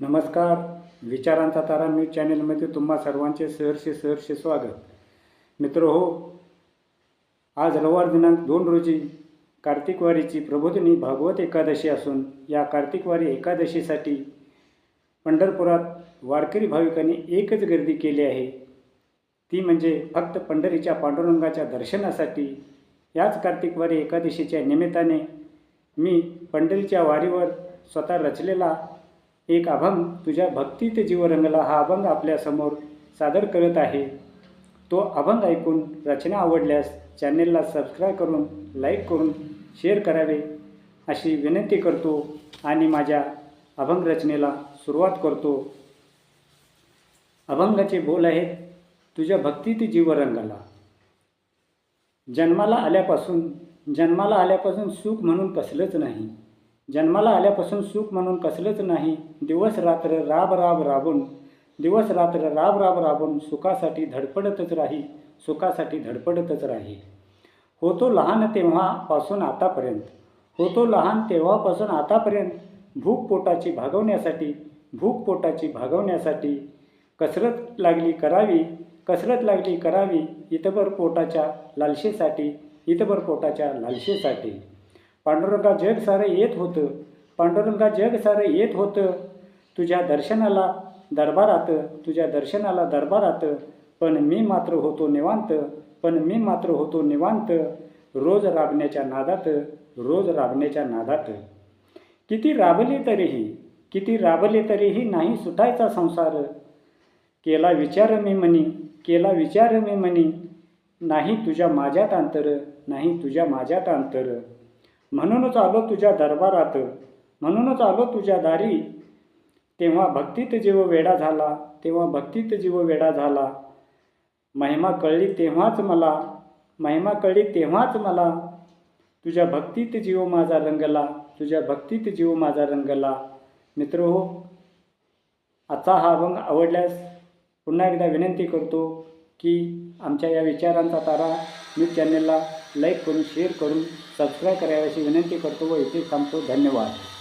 नमस्कार. विचारांचा तारा न्यूज चॅनलमध्ये तुम्हा सर्वांचे सहर्षे सहर्ष स्वागत. मित्र हो आज रविवार दिनांक दोन रोजी कार्तिकवारीची प्रबोधिनी भागवत एकादशी असून या कार्तिकवारी एकादशीसाठी पंढरपुरात वारकरी भाविकांनी एकच गर्दी केली आहे. ती म्हणजे फक्त पंढरीच्या पांडुरंगाच्या दर्शनासाठी याच कार्तिकवारी एकादशीच्या निमित्ताने मी पंढरीच्या वारीवर स्वतः रचलेला एक अभंग तुझ्या भक्तीत जीव रंगला हा अभंग आपल्यासमोर सादर करत आहे. तो अभंग ऐकून रचना आवडल्यास चॅनेलला सबस्क्राईब करून लाईक करून शेअर करावे. अशी विनंती करतो आणि माझ्या अभंग रचनेला सुरुवात करतो. अभंगाचे बोल आहेत तुझ्या भक्तीत जीव रंगला जन्माला आल्यापासून जन्माला आल्यापासून सुख म्हणून कसलंच नाही. जन्माला आल्यापासून सुख म्हणून कसलंच नाही. दिवस रात्र राब राब राबून दिवस रात्र राब राब राबून सुखासाठी धडपडतच राही सुखासाठी धडपडतच राही. होतो लहान तेव्हापासून आतापर्यंत. होतो लहान तेव्हापासून आतापर्यंत. भूक पोटाची भागवण्यासाठी भूक पोटाची भागवण्यासाठी कसरत लागली करावी कसरत लागली करावी इतभर पोटाच्या लालशेसाठी इतभर पोटाच्या लालशेसाठी पांडुरंगा जग सारं येत होतं. पांडुरंगा जग सारं येत होतं. तुझ्या दर्शनाला दरबारात तुझ्या दर्शनाला दरबारात. पण मी मात्र होतो निवांत पण मी मात्र होतो निवांत. रोज राबण्याच्या नादात रोज राबण्याच्या नादात. किती राबले तरीही किती राबले तरीही नाही सुटायचा संसार. केला विचार मी म्हणी केला विचार मी म्हणी. नाही तुझ्या माझ्यात अंतर नाही तुझ्या माझ्यात अंतर. म्हणूनच आलो तुझ्या दरबारात. म्हणूनच आलो तुझ्या दारी. तेव्हा भक्तीत जीव वेडा झाला तेव्हा भक्तीत जीव वेडा झाला. महिमा कळली तेव्हाच मला महिमा कळली तेव्हाच मला. तुझ्या भक्तीत जीव माझा रंगला तुझ्या भक्तीत जीव माझा रंगला. मित्र हो आजचा हा अभंग आवडल्यास पुन्हा एकदा विनंती करतो की आमच्या या विचारांचा तारा न्यूज चॅनेलला लाईक करून शेअर करून सबस्क्राईब करावी अशी विनंती करतो व इथे थांबतो. धन्यवाद.